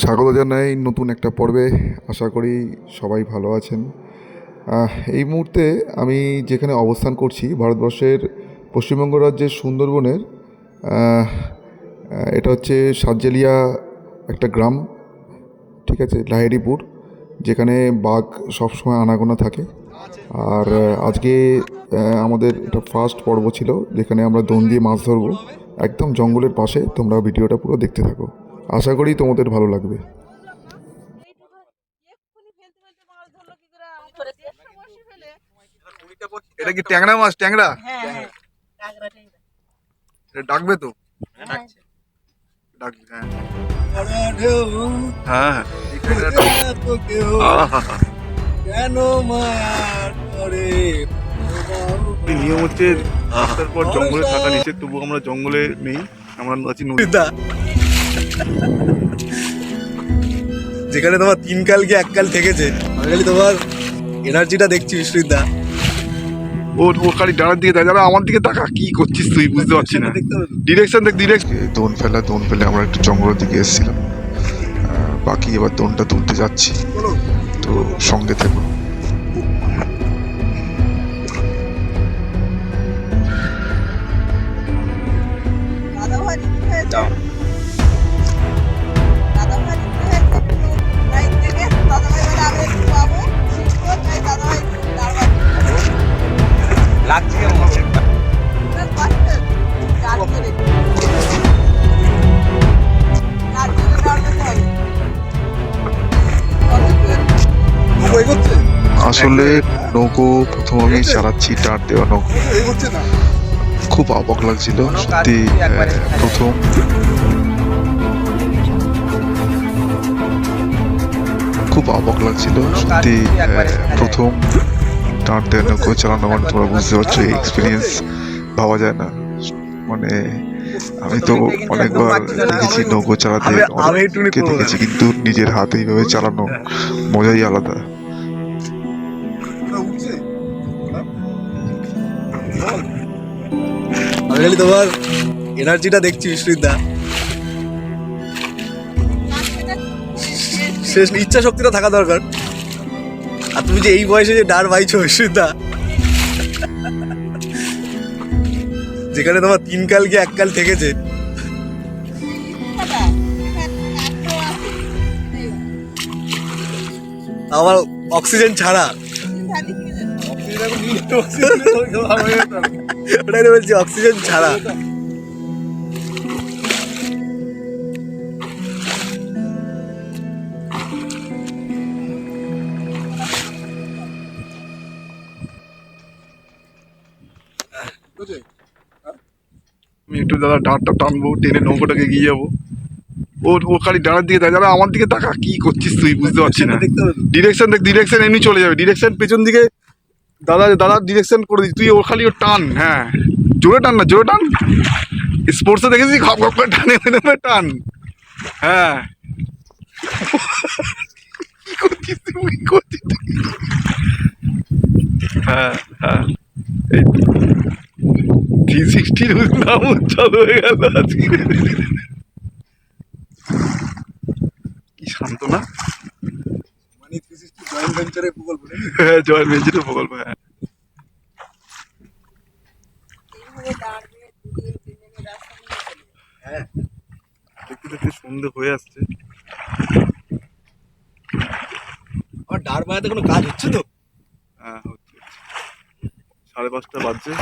স্বাগত জানাই নতুন একটা পর্বে। আশা করি সবাই ভালো আছেন। এই মুহূর্তে আমি যেখানে অবস্থান করছি, ভারতবর্ষের পশ্চিমবঙ্গ রাজ্যের সুন্দরবনের এটা হচ্ছে সাতজেলিয়া একটা গ্রাম, ঠিক আছে লাহেরিপুর যেখানে বাঘ সবসময় আনাগোনা থাকে। আর আজকে আমাদের এটা ফার্স্ট পর্ব ছিল, যেখানে আমরা দন দিয়ে মাছ ধরবো। একদম জঙ্গলের পাশে তোমরা ভিডিওটা পুরো দেখতে থাকো। আশা করি তোমাদের ভালো লাগবে। এটা কি ট্যাংরা মাছ ট্যাংরা? হ্যাঁ হ্যাঁ। এটা ডাকবে তো? হ্যাঁ ডাকবে হ্যাঁ। হ্যাঁ হ্যাঁ। কেন নিয়ম হচ্ছে রাস্তার পর জঙ্গলে থাকা নিষেধ তবু আমরা জঙ্গলে নেই আমরা আছি নদী দা যেখানে তোমার তিন কাল গিয়ে এক কাল থেকেছে আমি খালি তোমার এনার্জিটা দেখছি বিশ্বজিৎ দা। ও ও খালি ডানার দিকে দেখ যারা আমার দিকে তাকা কি করছিস তুই বুঝতে পারছি না। ডিরেকশন দেখ ডিরেকশন দোন ফেলা দোন ফেলে আমরা একটু জঙ্গলের দিকে এসেছিলাম। বাকি এবার দোনটা তুলতে যাচ্ছি। তো সঙ্গে থেকো। আসলে নৌকো প্রথম আমি চালাচ্ছি টার দেওয়া নৌকো। খুব অবাক লাগছিল সত্যি প্রথম। খুব অবাক লাগছিল সত্যি প্রথম টার দেওয়া নৌকো চালানো মানে তোমরা বুঝতে পারছ এক্সপিরিয়েন্স ভাবা যায় না। মানে আমি তো অনেকবার দেখেছি নৌকো চালাতে অনেককে দেখেছি কিন্তু নিজের হাতে এইভাবে চালানো মজাই আলাদা। খালি তোমার এনার্জিটা দেখছি বিশ্বজিৎ দা শেষ ইচ্ছা শক্তিটা থাকা দরকার। আর তুমি যে এই বয়সে যে ডার বাইছো বিশ্বজিৎ যেখানে তোমার তিন কাল গিয়ে এক কাল থেকেছে। আমার অক্সিজেন ছাড়া। ওটাই বলছি অক্সিজেন ছাড়া আমি একটু দাদা ডাঁটটা টানবো টেনে নৌকোটাকে গিয়ে যাব। ও ও খালি ডানার দিকে দেখ আমার দিকে তাকা। কি করছিস তুই? বুঝতে পারছি না। ডিরেকশন দেখ ডিরেকশন এমনি চলে যাবে। ডিরেকশন পেছন দিকে দাদা দাদা ডিরেকশন করে দিচ্ছি। তুই ওর খালি ও টান হ্যাঁ। জোরে টান না জোরে টান। স্পোর্টসে দেখেছি খপ খপ করে টানে টান। হ্যাঁ? হ্যাঁ হ্যাঁ। থ্রি সিক্সটির নাম চালু হয়ে গেল আজকে। কি শান্ত না মানে 360 জয়েন্ট ভেঞ্চারের প্রকল্প। হ্যাঁ হ্যাঁ দেখতে সন্ধে হয়ে আসছে ডার কোনো কাজ হচ্ছে তো হ্যাঁ হচ্ছে সাড়ে পাঁচটা বাজছে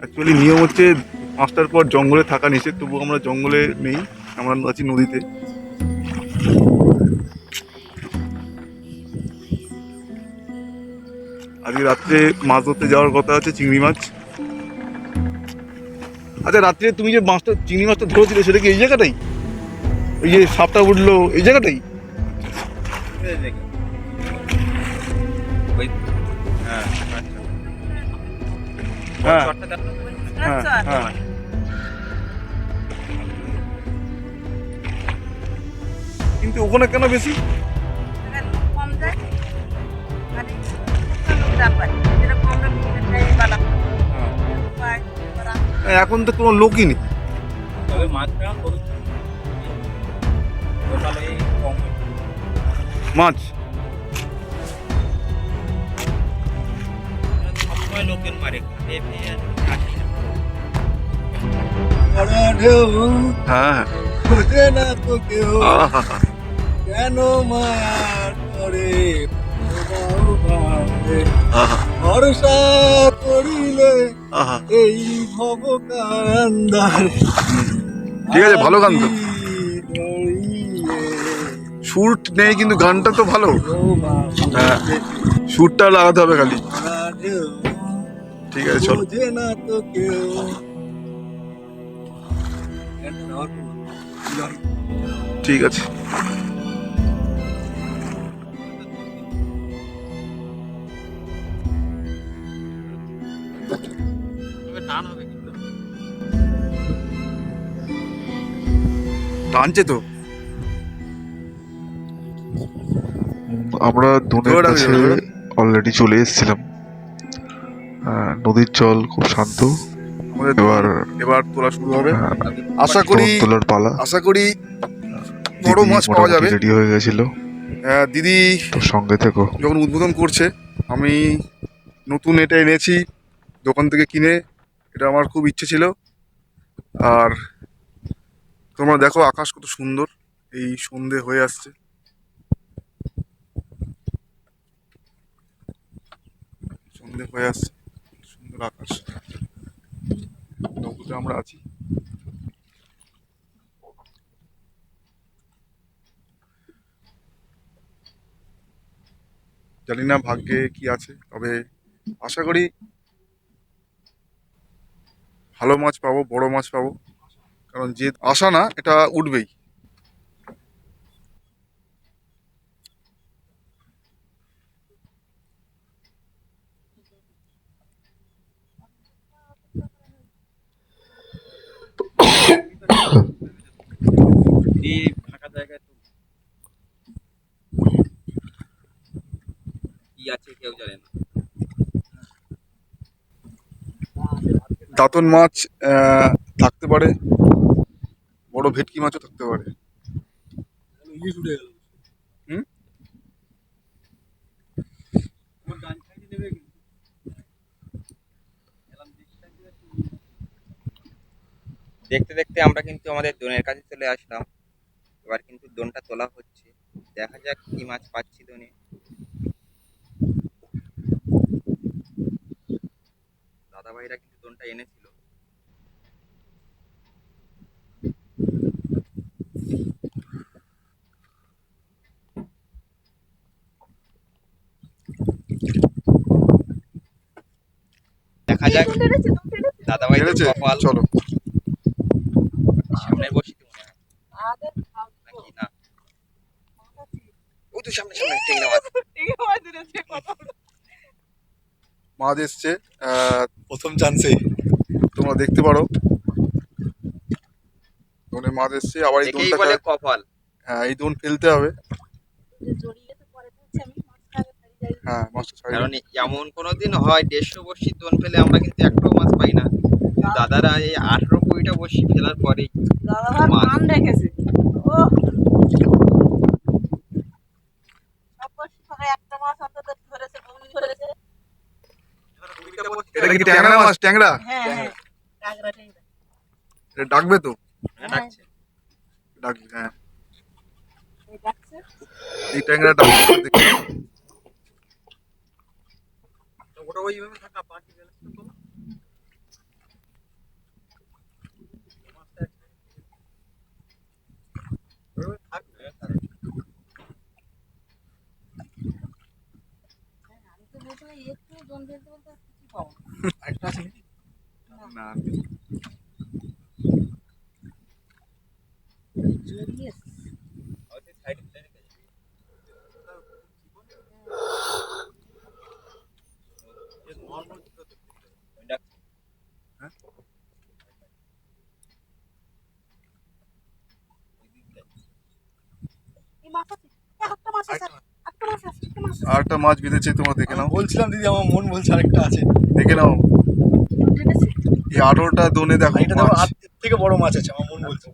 অ্যাকচুয়ালি নিয়ম হচ্ছে পাঁচটার পর জঙ্গলে থাকা নিষেধ তবু আমরা জঙ্গলে নেই আমরা আছি নদীতে আজকে রাত্রে মাছ ধরতে যাওয়ার কথা আছে চিংড়ি মাছ আচ্ছা রাত্রে তুমি যে মাছটা চিংড়ি মাছটা ধরেছিলে সেটা কি এই জায়গাটাই? ওই যে সাপটা উঠল এই জায়গাটাই? হ্যাঁ হ্যাঁ হ্যাঁ কিন্তু ওখানে কেন বেশি? কম যায় মানে এখন তো কোনো লোকই নেই তবে মাছটা খুব টোটাল এই মাছ সবসময় লোকের মারে ঘাটে পেয়ে আসি না ভরা ঢেউ হ্যাঁ হ্যাঁ খোঁজে না তো কেউ আহা কেন মায়ার করে প্রবাহ ভাঙে? আহা ভরসা করিলে এই ঠিক আছে, ভালো গান তো। সুর নেই কিন্তু গানটা তো ভালো। হ্যাঁ সুরটা লাগাতে হবে খালি। ঠিক আছে চলো। ঠিক আছে। টান হবে কিন্তু। টানছে তো। আমরা দোনের কাছে অলরেডি চলে এসেছিলাম। নদীর জল খুব শান্ত। আমাদের এবার এবার তোলা শুরু হবে। আহ, আশা করি তোলার পালা। আশা করি বড় মাছ পাওয়া যাবে। রেডি হয়ে গেছিল। আহ, দিদি তো সঙ্গে থেকো। যখন উদ্বোধন করছে আমি নতুন এটা এনেছি দোকান থেকে কিনে। এটা আমার খুব ইচ্ছে ছিল। আর তোমরা দেখো আকাশ কত সুন্দর, এই সন্ধে হয়ে আসছে। সন্ধে হয়ে আসছে, সুন্দর আকাশ। নৌকোতে আমরা আছি। জানি না ভাগ্যে কি আছে, তবে আশা করি ভালো মাছ পাবো বড় মাছ পাবো। কারণ যে আসা না এটা উঠবেই এই ফাঁকা জায়গায় তো কি আছে কেউ জানে না দাঁতন মাছ থাকতে পারে। বড় ভেটকি মাছও থাকতে পারে। দেখতে দেখতে আমরা কিন্তু আমাদের দোনের কাছে চলে আসলাম। এবার কিন্তু দোনটা তোলা হচ্ছে। দেখা যাক কি মাছ পাচ্ছি দোনে। দাদা ভাইরা কিন্তু এনেছিল। দেখা যাক। দাদা ভাই কপাল। চলো। সামনে বসি। নাকি না? সামনে সামনে মাছ ঠিক আছে, এসছে। আহ, প্রথম চান্সে তোমরা দেখতে পারো। দোনে মাছ এসছে আবার এই বলে কপাল। হ্যাঁ এই দোন ফেলতে হবে। পরে। হ্যাঁ মাছটা কারণ এমন কোনোদিন হয় দেড়শো বর্ষি দোন ফেলে আমরা কিন্তু একটাও মাছ পাই না। দাদারা এই আঠেরো কুড়িটা বর্ষি ফেলার পরেই মাছ। রেখেছে। ও! একটা মাছ এটা কি ট্যাংরা মাছ? ট্যাংরা? হ্যাঁ হ্যাঁ। এটা ডাকবে তো? ডাকছে হ্যাঁ। এই ট্যাংরা ডাকবে ওটা ওইভাবে থাকা পাখি আমি তো বলছিলাম একটু জন বলতে না। একটা আছে না জড়িয়ে এই মাছ আছে একটা মাছ আছে একটা মাছ আছে একটা মাছ আছে আর একটা মাছ বেঁধেছে তোমরা দেখে নাও। বলছিলাম দিদি আমার মন বলছে আরেকটা আছে। দেখে নাও। এই আঠেরোটা দোনে দেখো এটা দেখো মাছ। হাত থেকে বড় মাছ আছে আমার মন বলছে।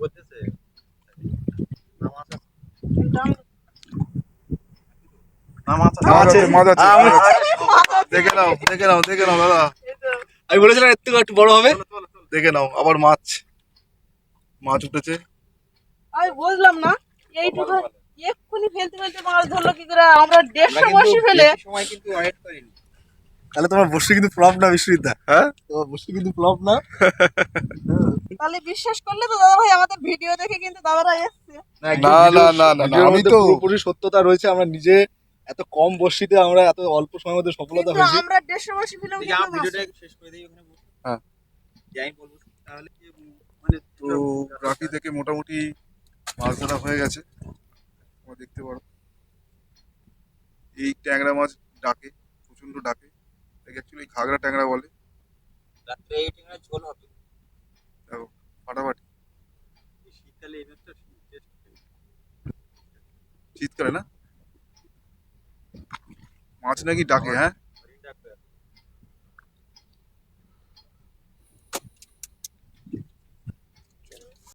দেখে নাও দেখে নাও দেখে নাও দাদা। আমি বলেছিলাম এর থেকে একটু বড় হবে। দেখে নাও আবার মাছ। মাছ উঠেছে। আমি বুঝলাম না এইটুকু এক্ষুনি ফেলতে ফেলতে মাছ ধরলো কি করে? আমরা দেড়শো আমরা ফেলে। সময় কিন্তু ওয়েট করিনি। তাহলে তোমার বসে কিন্তু ফ্লপ না বিশ্বজিৎ হ্যাঁ? তোমার বসে কিন্তু ফ্লপ না। তাহলে বিশ্বাস করলে তো দাদা ভাই আমাদের ভিডিও দেখে কিন্তু দাদারা এসছে। না, না, না, না, আমি তো- পুরোপুরি সত্যতা রয়েছে আমরা নিজে এত কম বর্ষিতে আমরা এত অল্প সময়ের মধ্যে সফলতা হয়েছি। আমরা দেড়শো বসি কিন্তু ভিডিওটা শেষ করে দিই ওখানে হ্যাঁ। যাই বলব তাহলে কি, মানে তো রাফি থেকে মোটামুটি মাছ ধরা হয়ে গেছে। তোমরা দেখতে পারো। এই ট্যাংরা মাছ ডাকে প্রচণ্ড ডাকে। এটাকে অ্যাকচুয়ালি ঘাগরা ট্যাংরা বলে। রাত্রে এই টিংরা ঝোল হবে। দেখো ফাটাফাটি। এই শীতকালে এই মাছটা শীতকালে না? মাছ নাকি ডাকে হ্যাঁ?